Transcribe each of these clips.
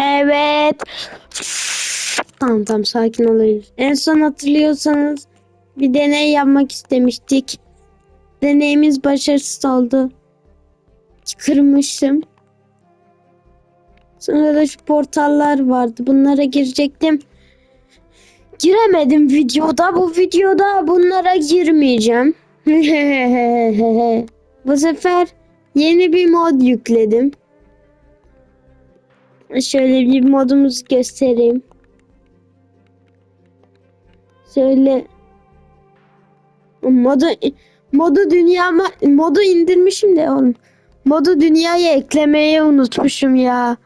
Evet. Tamam tamam sakin olabiliriz. En son hatırlıyorsanız bir deney yapmak istemiştik. Deneyimiz başarısız oldu. Kırmıştım. Sonra da şu portallar vardı. Bunlara girecektim. Giremedim videoda. Bu videoda bunlara girmeyeceğim. Bu sefer yeni bir mod yükledim. Şöyle bir modumuzu göstereyim. Şöyle modu modu dünya modu indirmişim de oğlum. Modu dünyaya eklemeyi unutmuşum ya.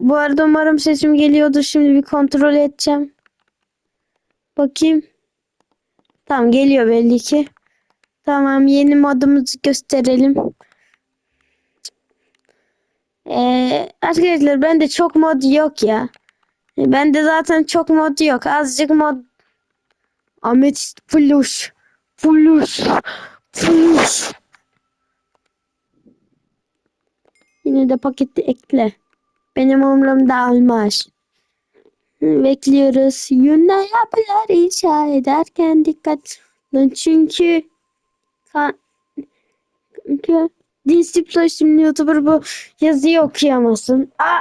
Bu arada umarım sesim geliyordur. Şimdi bir kontrol edeceğim. Bakayım. Tamam geliyor belli ki. Tamam yeni modumuzu gösterelim. Ee, arkadaşlar bende çok mod yok ya. Bende zaten çok mod yok. Azıcık mod. Ametist Flush. Flush. Flush. Yine de paketi ekle. Benim umurumda olmaz. Bekliyoruz. Yunna yapılar inşa ederken dikkat olun. Çünkü Disiplo şimdi YouTuber bu yazıyı okuyamazsın. Aa!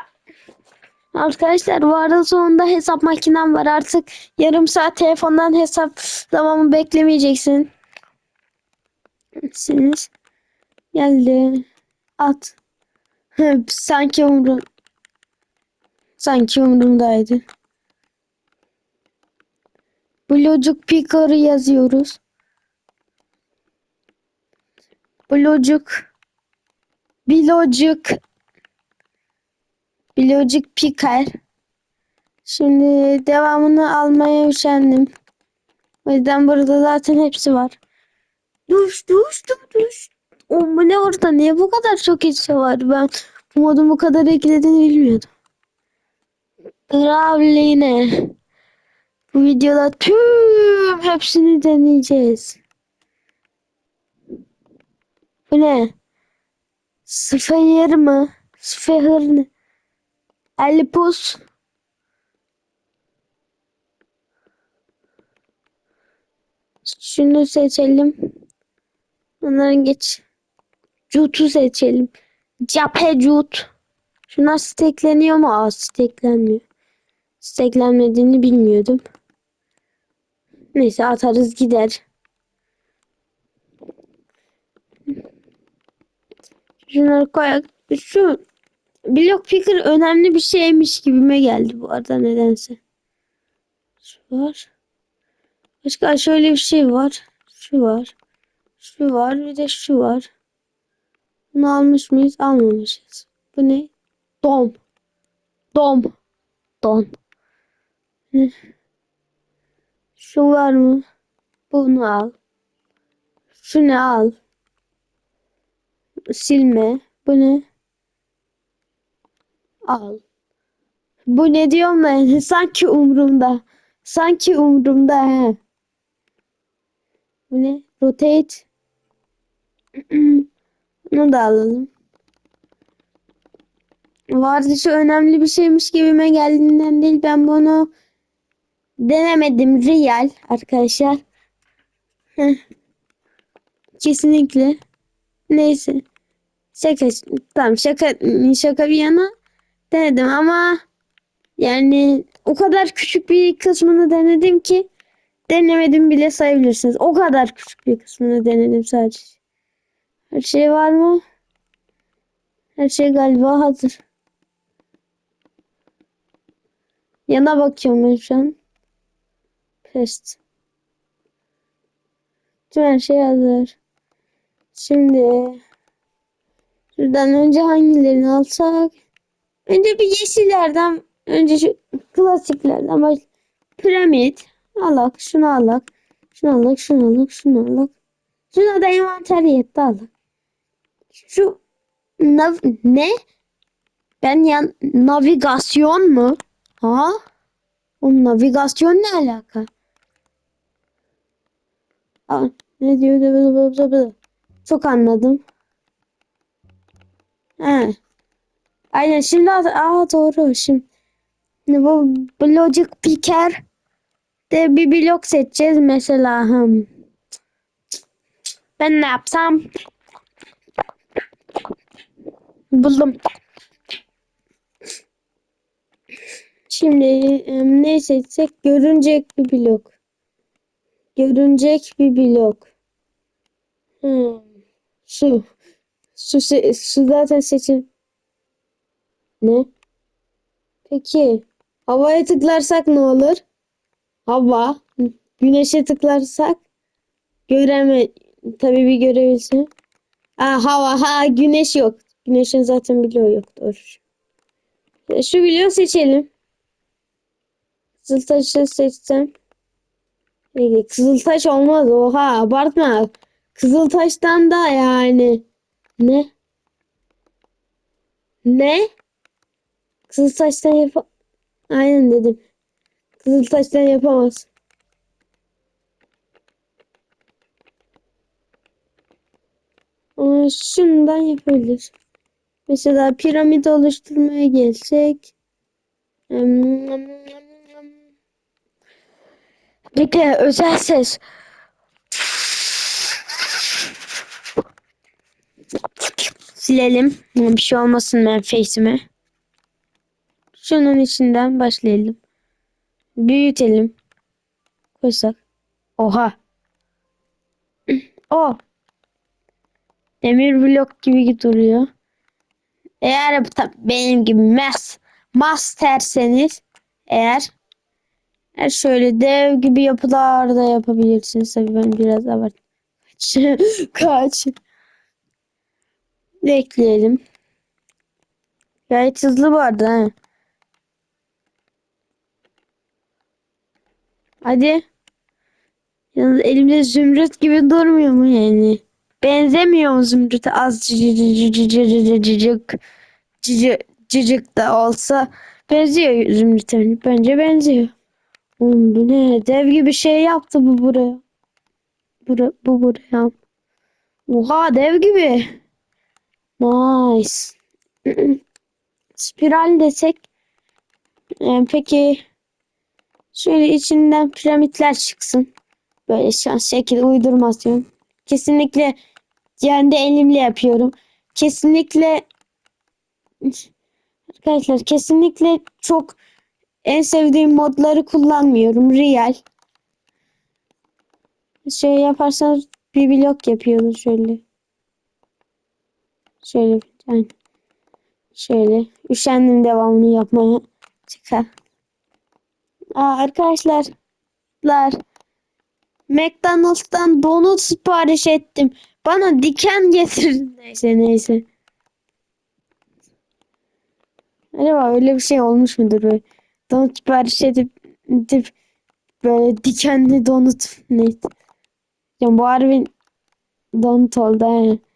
Arkadaşlar bu arada sonunda hesap makinem var. Artık yarım saat telefondan hesaplamamı beklemeyeceksin. Siniz. Geldi. At. Sanki umrum. Sanki umurumdaydı. Blocuk Picker'ı yazıyoruz. Blocuk. Bilocuk. Bilocuk Picker. Şimdi devamını almaya üşendim. O yüzden burada zaten hepsi var. Duş duş duş duş. O bu ne orada? Niye bu kadar çok şey var? Ben bu modun bu kadar eklediğini bilmiyordum. Gravline. Bu videoda tüm hepsini deneyeceğiz. Bu ne? Sıfır mı? Sıfır ne? Elpus. Şunu seçelim. Onların geç. Jut'u seçelim. Cape Jut. Şunlar stekleniyor mu? Aa steklenmiyor. Steklenmediğini bilmiyordum. Neyse atarız gider. Şunları koyak. Şu Block Picker önemli bir şeymiş gibime geldi bu arada nedense. Şu var. Başka şöyle bir şey var. Şu var. Şu var. Bir de şu var. Bunu almış mıyız? Almamışız. Bu ne? Dom. Dom. Don. Şu var mı? Bunu al. Şunu al. Silme. Bu ne? Al. Bu ne diyorum ben? Sanki umrumda. Sanki umrumda he. Bu ne? Rotate. Bunu da alalım. Vardışı önemli bir şeymiş gibime geldiğinden değil. Ben bunu denemedim. Real arkadaşlar. Kesinlikle. Neyse. Şaka. Tamam şaka şaka bir yana denedim ama yani o kadar küçük bir kısmını denedim ki denemedim bile sayabilirsiniz. O kadar küçük bir kısmını denedim sadece. Her şey var mı? Her şey galiba hazır. Yana bakıyorum ben şu an. Pest. Tüm her şey hazır. Şimdi şuradan önce hangilerini alsak? Önce bir yeşillerden önce şu klasiklerden baş piramit. Alak şunu alak şunu alak şunu alak şunu alak. Şuna da envanter yetti alak. Şu nav ne? Ben yan navigasyon mu? Ha? O navigasyon ne alaka? Aa, ne diyor? Çok anladım He. Aynen şimdi aa doğru şimdi bu Logic Picker de bir blok seçeceğiz mesela hmm. ben ne yapsam buldum şimdi ne seçsek görünecek bir blok görünecek bir blok hmm. su su, se- su zaten seçin ne? Peki. Havaya tıklarsak ne olur? Hava. Güneşe tıklarsak? Göreme tabii bir görebilsin Aa, hava. Ha güneş yok. Güneşin zaten bloğu yok. Doğru. E, şu bloğu seçelim. Kızıltaş'ı seçsem. Peki, Kızıltaş olmaz. Oha abartma. Kızıltaş'tan da yani ne ne Kızıltaş'tan yap aynen dedim Kızıltaş'tan yapamaz Ama şundan yapabilir. Mesela piramit oluşturmaya gelsek. Bekle özel ses. Silelim. Bir şey olmasın ben face'ime. Şunun içinden başlayalım. Büyütelim. Koysak. Oha. O. Demir blok gibi duruyor. Eğer benim gibi mas masterseniz eğer eğer şöyle dev gibi yapılar da yapabilirsiniz. Tabii ben biraz abart. Kaç. Kaç. Bekleyelim. Gayet hızlı arada. ha. Hadi. Yalnız elimde zümrüt gibi durmuyor mu yani? Benzemiyor mu zümrüte az cıcık cıcık da olsa benziyor zümrüte. Bence benziyor. Oğlum bu ne? Dev gibi şey yaptı bu buraya. Bura, bu buraya. Oha dev gibi. Nice. Spiral desek. Ee, peki şöyle içinden piramitler çıksın. Böyle şans şekil uydurmasyon. Kesinlikle kendi elimle yapıyorum. Kesinlikle arkadaşlar kesinlikle çok en sevdiğim modları kullanmıyorum. Real. Şey yaparsanız bir blok yapıyoruz şöyle. Şöyle yani şöyle üşendim devamını yapmaya çıkar. Aa, arkadaşlar lar McDonald's'tan donut sipariş ettim. Bana diken getir. Neyse neyse. Acaba öyle bir şey olmuş mudur böyle? Donut sipariş edip, edip böyle dikenli donut neyse. Yani bu harbi donut oldu he.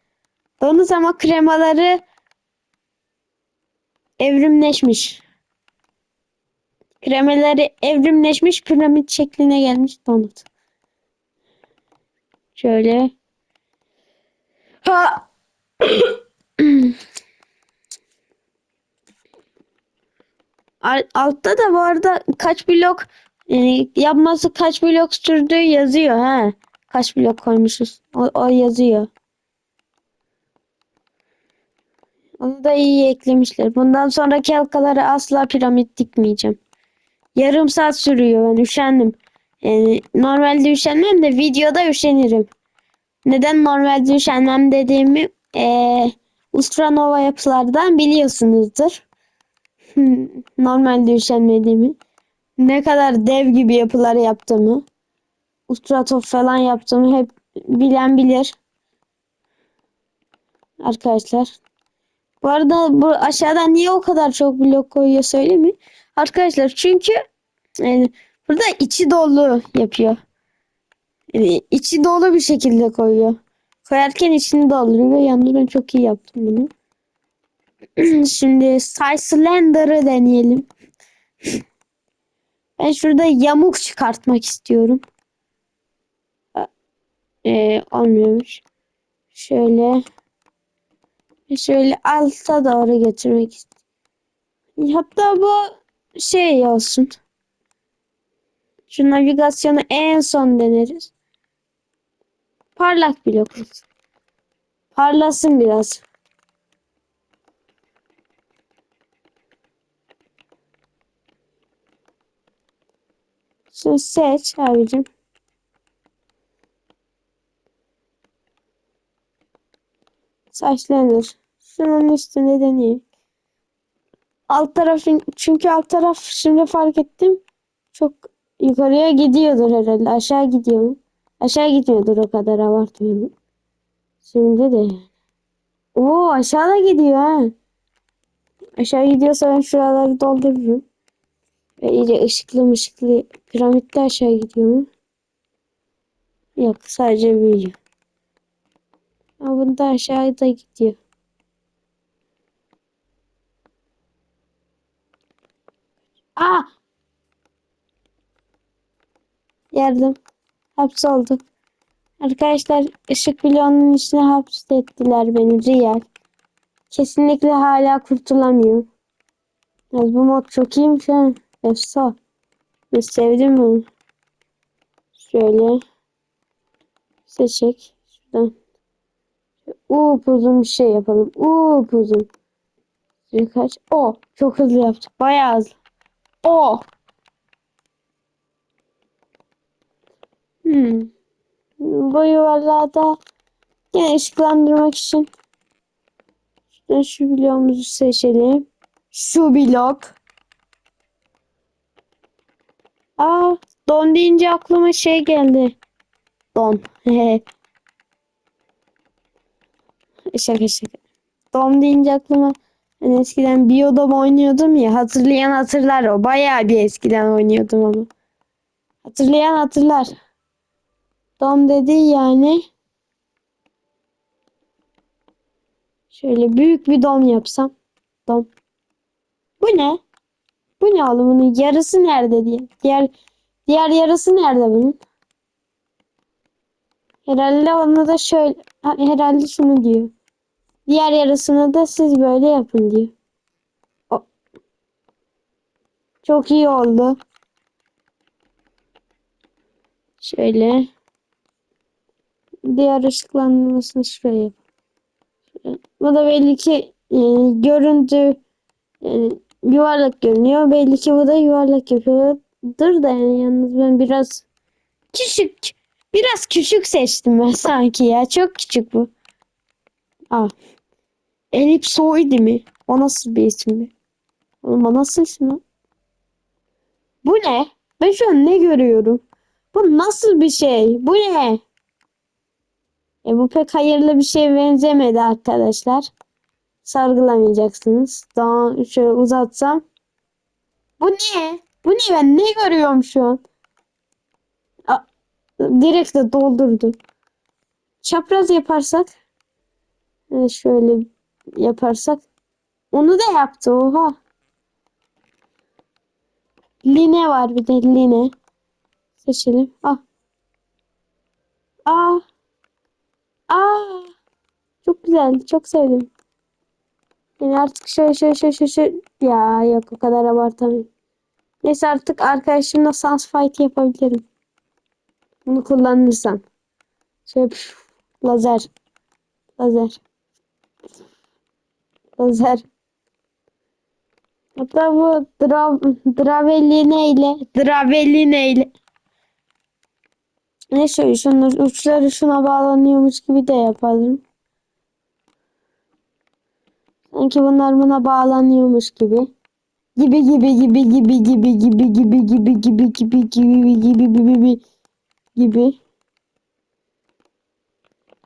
Donut ama kremaları evrimleşmiş. Kremeleri evrimleşmiş piramit şekline gelmiş donut. Şöyle. Ha. Al- Altta da bu arada kaç blok e, yapması kaç blok sürdüğü yazıyor ha. Kaç blok koymuşuz. O, o yazıyor. Onu da iyi eklemişler. Bundan sonraki halkalara asla piramit dikmeyeceğim. Yarım saat sürüyor. Ben üşendim. Yani normalde üşenmem de videoda üşenirim. Neden normalde üşenmem dediğimi eee Ustranova yapılardan biliyorsunuzdur. Hmm, Normalde üşenmediğimi. Ne kadar dev gibi yapılar yaptığımı. Ustratov falan yaptığımı hep bilen bilir. Arkadaşlar. Bu arada bu aşağıdan niye o kadar çok blok koyuyor söyleyeyim mi? Arkadaşlar çünkü yani burada içi dolu yapıyor. Yani içi dolu bir şekilde koyuyor. Koyarken içini dolduruyor. Yalnız ben çok iyi yaptım bunu. Şimdi Slender'ı deneyelim. Ben şurada yamuk çıkartmak istiyorum. Ee, olmuyormuş. Şöyle şöyle alta doğru getirmek istiyorum. Hatta bu şey olsun. Şu navigasyonu en son deneriz. Parlak blok. Parlasın biraz. Şimdi seç abicim. Saçlanır. Şunun üstünde deneyeyim. Alt tarafın çünkü alt taraf şimdi fark ettim. Çok yukarıya gidiyordur herhalde. Aşağı gidiyor? Aşağı gitmiyordur o kadar abartmayalım. Şimdi de. Oo aşağıda gidiyor ha. Aşağı gidiyorsa ben şuraları doldururum. Ve iyice ışıklı mışıklı piramitte aşağı gidiyor mu? Yok sadece büyüyor. Ama bunda aşağıda gidiyor. Aa! Yardım. Hapsoldu. Arkadaşlar ışık bloğunun içine hapsettiler beni. Real. Kesinlikle hala kurtulamıyorum. Yalnız bu mod çok iyiymiş ha. Efsa. Ben sevdim bunu. Şöyle. Seçek. Şuradan. Up uzun bir şey yapalım. Up uzun. Şöyle kaç? O. Çok hızlı yaptık. Bayağı hızlı. O. Hmm. Bu yuvarlağı da yine ışıklandırmak için şuradan şu bloğumuzu seçelim. Şu blok. Aa, don deyince aklıma şey geldi. Don. şaka şaka. Don deyince aklıma hani eskiden Biyodom oynuyordum ya. Hatırlayan hatırlar o. Bayağı bir eskiden oynuyordum ama. Hatırlayan hatırlar. Dom dedi yani. Şöyle büyük bir dom yapsam. Dom. Bu ne? Bu ne oğlum bunun yarısı nerede diye. Diğer diğer yarısı nerede bunun? Herhalde onu da şöyle ha, herhalde şunu diyor. Diğer yarısını da siz böyle yapın diyor. O. Çok iyi oldu. Şöyle. Diğer ışıklandırmasını şuraya yap. Bu da belli ki e, görüntü yani yuvarlak görünüyor. Belli ki bu da yuvarlak yapıyordur da yani yalnız ben biraz küçük biraz küçük seçtim ben sanki ya. Çok küçük bu. Aa. Elipsoid mi? O nasıl bir isim mi? Oğlum o nasıl isim? Bu ne? Ben şu an ne görüyorum? Bu nasıl bir şey? Bu ne? E bu pek hayırlı bir şeye benzemedi arkadaşlar. Sargılamayacaksınız. Daha şöyle uzatsam. Bu ne? Bu ne ben ne görüyorum şu an? A direkt de doldurdu. Çapraz yaparsak. E şöyle yaparsak. Onu da yaptı oha. Line var bir de line. Seçelim. Ah. Ah. Aa, çok güzel. Çok sevdim. Yani artık şöyle şöyle şöyle şöyle, şöyle. Ya yok o kadar abartamayayım. Neyse artık arkadaşımla sans fight yapabilirim. Bunu kullanırsam. Şöyle püf, lazer. Lazer. Lazer. Hatta bu Drav Draveline ile Draveline ile ne şöyle şunun uçları şuna bağlanıyormuş gibi de yapalım. Sanki bunlar buna bağlanıyormuş gibi. Gibi gibi gibi gibi gibi gibi gibi gibi gibi gibi gibi gibi gibi gibi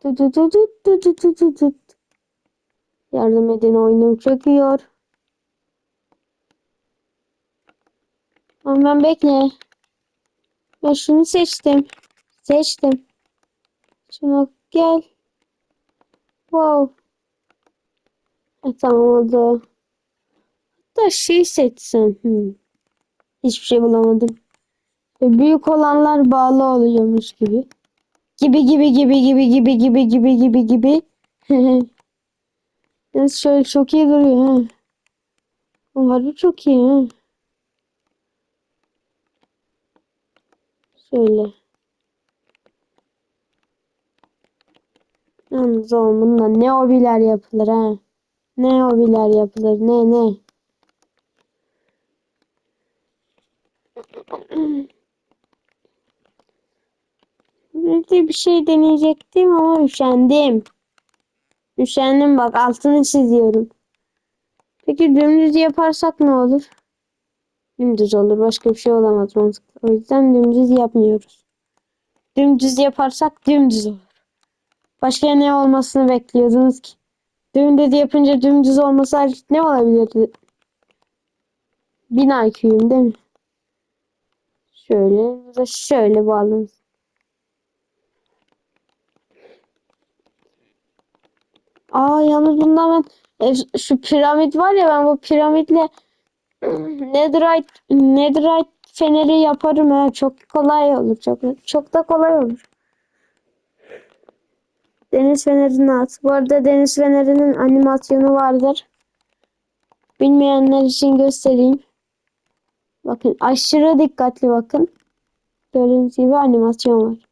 Tut tut tut tut tut tut tut tut. Yardım edin oyunum çöküyor. Ama ben bekle. Ben şunu seçtim. Seçtim. Şuna gel. Wow. E, tamam oldu. Hatta şey seçsem. Hmm. Hiçbir şey bulamadım. E, büyük olanlar bağlı oluyormuş gibi. Gibi gibi gibi gibi gibi gibi gibi gibi gibi. Yani şöyle çok iyi duruyor. Ha. O harbi çok iyi. ha. Şöyle. Yalnız oğlum bununla ne hobiler yapılır ha. Ne hobiler yapılır ne ne. De bir şey deneyecektim ama üşendim. Üşendim bak altını çiziyorum. Peki dümdüz yaparsak ne olur? Dümdüz olur. Başka bir şey olamaz mantıklı. O yüzden dümdüz yapmıyoruz. Dümdüz yaparsak dümdüz olur. Başka ne olmasını bekliyordunuz ki? Dümdüz yapınca dümdüz olması ne olabilirdi? Bin IQ'yum değil mi? Şöyle şöyle bağlamış. Aa yalnız bundan ben e, şu piramit var ya ben bu piramitle netherite netherite feneri yaparım ha çok kolay olur çok çok da kolay olur. Deniz fenerini at. Bu arada deniz fenerinin animasyonu vardır. Bilmeyenler için göstereyim. Bakın aşırı dikkatli bakın. Gördüğünüz gibi animasyon var.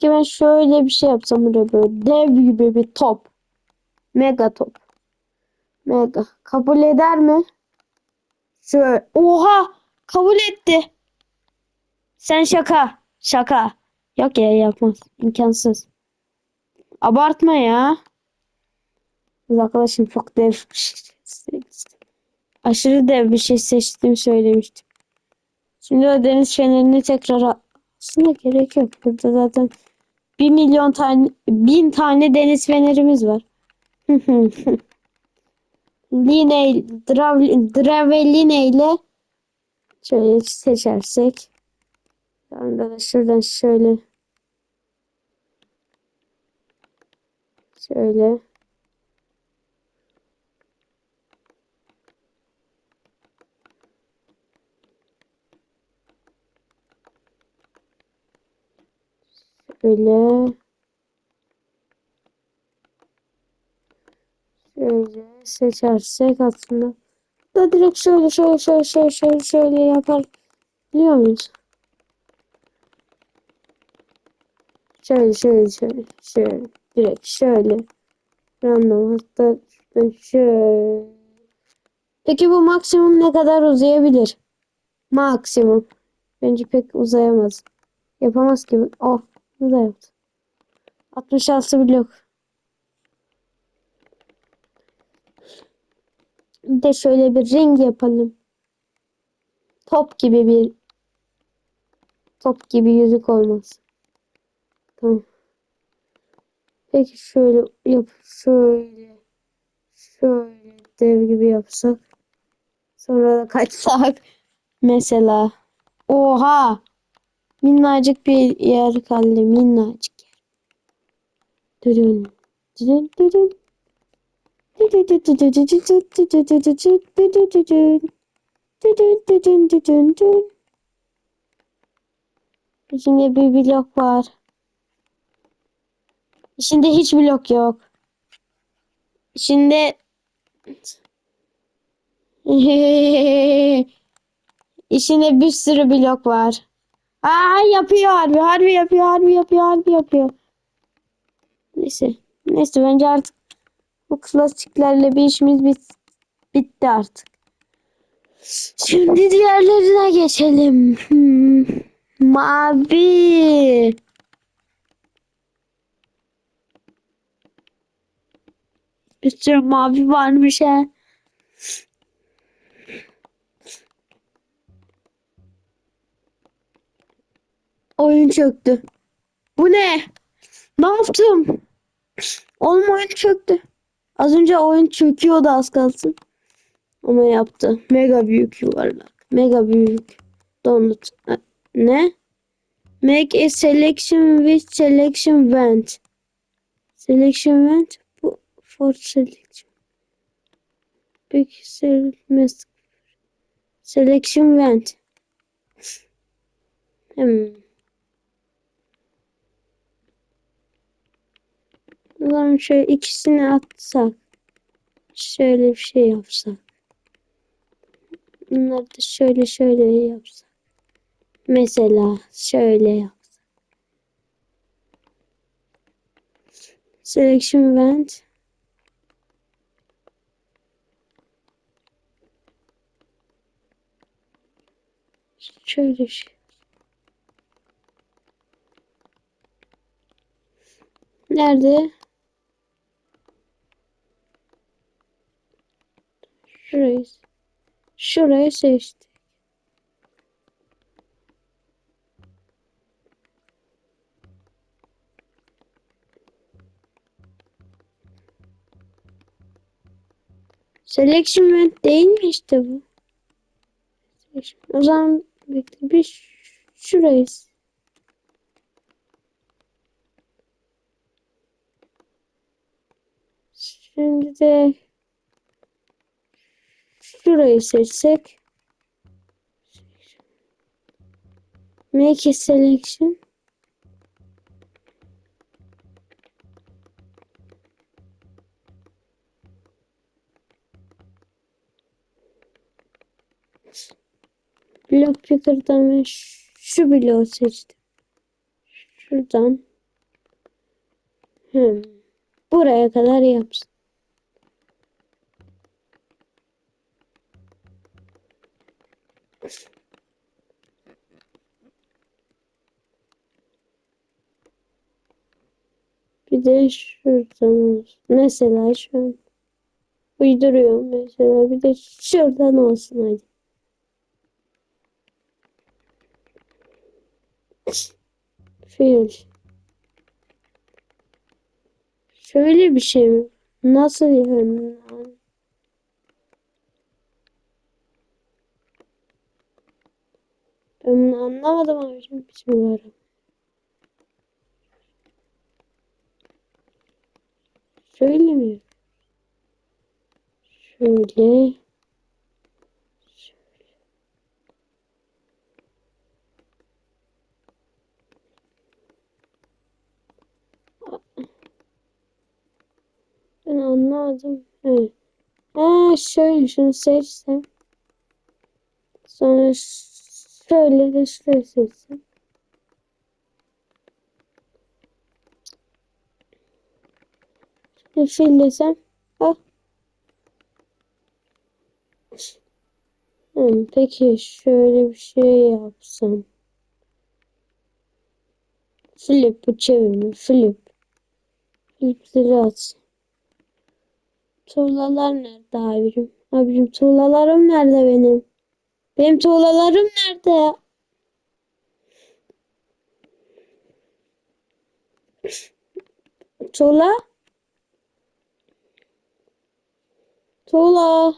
Peki ben şöyle bir şey yapsam buraya böyle dev gibi bir top. Mega top. Mega. Kabul eder mi? Şöyle. Oha! Kabul etti. Sen şaka. Şaka. Yok ya yapmaz. İmkansız. Abartma ya. Kız Arkadaşım çok dev bir şey seçtim. Aşırı dev bir şey seçtiğimi söylemiştim. Şimdi o deniz fenerini tekrar aslında gerek yok. Burada zaten bir milyon tane, bin tane deniz fenerimiz var. Line, drav, Draveline ile şöyle seçersek. Sonra da şuradan şöyle şöyle şöyle şöyle seçersek aslında da direkt şöyle şöyle şöyle şöyle şöyle şöyle yapar biliyor muyuz? Şöyle şöyle şöyle şöyle direkt şöyle random hatta şöyle Peki bu maksimum ne kadar uzayabilir? Maksimum. Bence pek uzayamaz. Yapamaz gibi. Oh, ne da yaptı. 66 blok. De şöyle bir ring yapalım. Top gibi bir top gibi yüzük olmaz. Tamam. Peki şöyle yap şöyle şöyle dev gibi yapsak sonra da kaçsak mesela oha minnacık bir yer kaldı minnacık yer. Dürün dürün dürün İçinde bir blok var. İçinde hiç blok yok. İçinde İçinde bir sürü blok var. Aa yapıyor harbi harbi yapıyor harbi yapıyor harbi yapıyor. Neyse. Neyse bence artık bu klasiklerle bir işimiz bit bitti artık. Şimdi diğerlerine geçelim. Hmm. Mavi. Bir sürü mavi varmış ha. Oyun çöktü. Bu ne? Ne yaptım? Oğlum oyun çöktü. Az önce oyun çöküyordu az kalsın. Ama yaptı. Mega büyük yuvarlak. Mega büyük. Donut. Ne? Make a selection with selection vent. Selection vent. Bu for selection. Peki selmez. Selection vent. Hmm. Zaman şöyle ikisini atsak. Şöyle bir şey yapsak. Bunları da şöyle şöyle yapsak. Mesela şöyle yapsak. Selection event. Şöyle bir şey. Nerede? Şurayı. Şurayı seçtik. Selection event değil mi işte bu? O zaman bekle bir şurayı. Şimdi de şurayı seçsek. Make a selection. Blok picker'dan ben şu bloğu seçtim. Şuradan. Hmm. Buraya kadar yapsın. Bir de şuradan. Mesela şu an uyduruyorum mesela. Bir de şuradan olsun hadi. Fiil. Şöyle bir şey mi? Nasıl yani? Ben bunu anlamadım abicim. Bismillahirrahmanirrahim. Şöyle mi? Şöyle. Ben anlamadım. Evet. Ha şöyle şunu seçsem. Sonra şöyle de şurayı seçsem. Desem. Ah. Hmm, peki şöyle bir şey yapsam. Flip bu çevirme. Flip. Flipleri atsam. Tuğlalar nerede abicim? Abicim tuğlalarım nerede benim? Benim tuğlalarım nerede? Tuğla? Tuğla.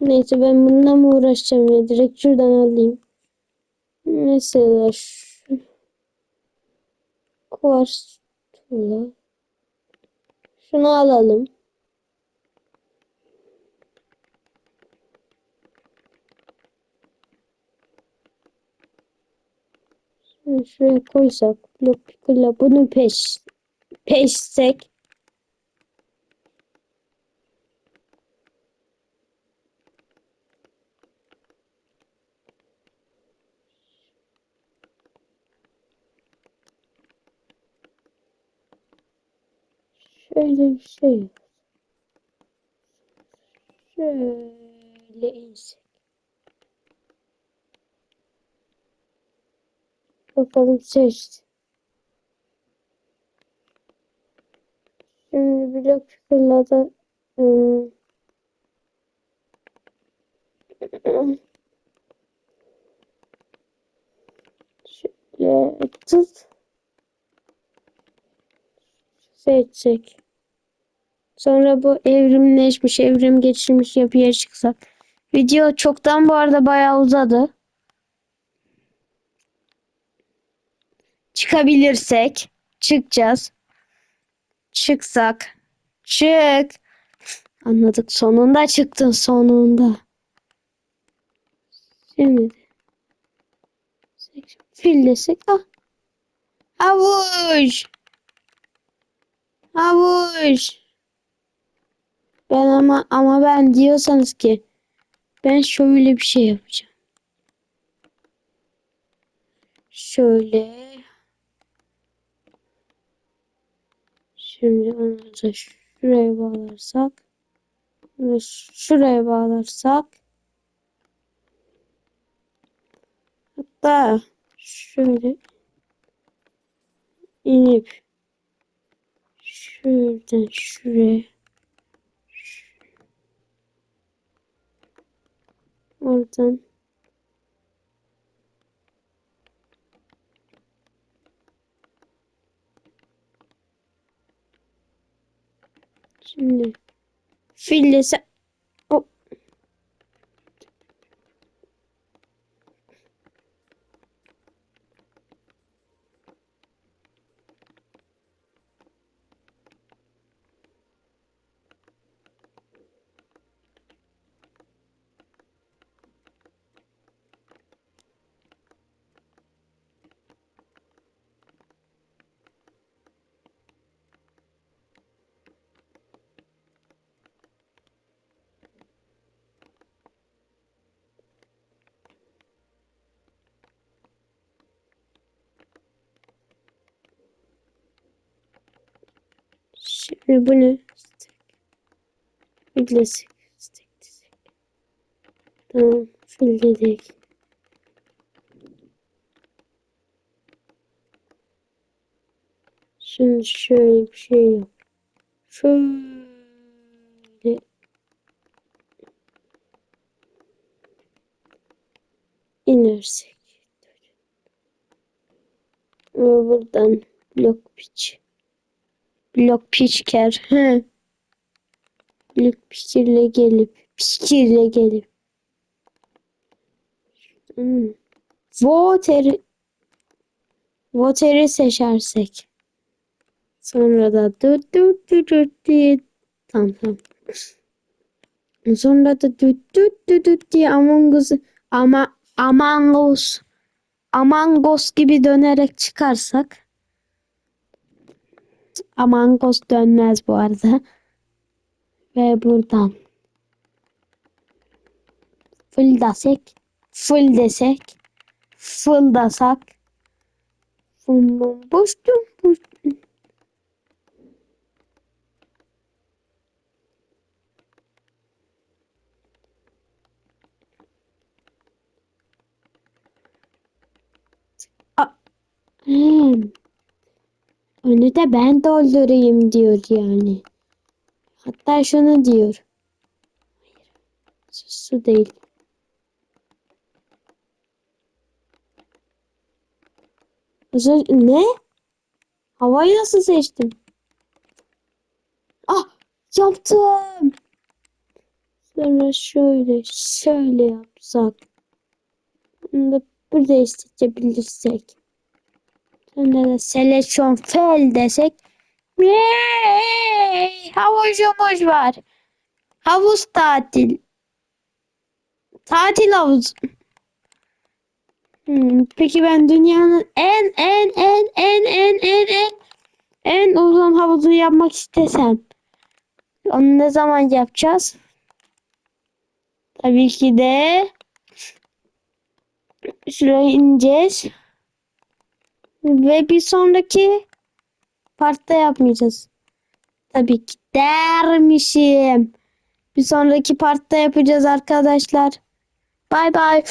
Neyse ben bununla mı uğraşacağım ya? Direkt şuradan alayım. Mesela şu. Kuvars tuğla. Şunu alalım. Şuraya koysak. Blok bunu peş. Peşsek. Şöyle bir şey. Şöyle insek. Bakalım seçti. Şimdi blok fırladı. Hmm. Şöyle tut. Seçecek. Sonra bu evrimleşmiş, evrim geçirmiş yapıya çıksak. Video çoktan bu arada bayağı uzadı. Çıkabilirsek çıkacağız. Çıksak. Çık. Anladık. Sonunda çıktın sonunda. Şimdi. Fil desek. Ah. Avuç. Havuç. Ben ama ama ben diyorsanız ki ben şöyle bir şey yapacağım. Şöyle. Şimdi onu da şuraya bağlarsak ve şuraya bağlarsak hatta şöyle inip şuradan şuraya aldım. Şimdi bunu fillesek desek. Tamam filledik. Şimdi şöyle bir şey yap. Şöyle inersek. Ve buradan blok piç. Blok piçker. He. Blok piçirle gelip piçirle gelip. Hmm. Water'ı Water'ı seçersek. Sonra da düt düt düt düt diye tamam tamam. Sonra da düt düt düt düt diye Among Us ama Among Us Among Us gibi dönerek çıkarsak Among Us dönmez bu arada. Ve buradan full desek full desek full dasak bum bum boştum boş Hmm. Onu da ben doldurayım diyor yani. Hatta şunu diyor. Hayır. Su, su değil. Ne? Havayı nasıl seçtim? Ah yaptım. Sonra şöyle şöyle yapsak. Bunu da burada seçebilirsek. Sonra da seleksiyon fel desek. Yay! Havucumuz var. Havuz tatil. Tatil havuzu. Hmm, peki ben dünyanın en en en en en en en en uzun havuzunu yapmak istesem onu ne zaman yapacağız? Tabii ki de şuraya ineceğiz. Ve bir sonraki partta yapmayacağız. Tabii ki dermişim. Bir sonraki partta yapacağız arkadaşlar. Bay bay.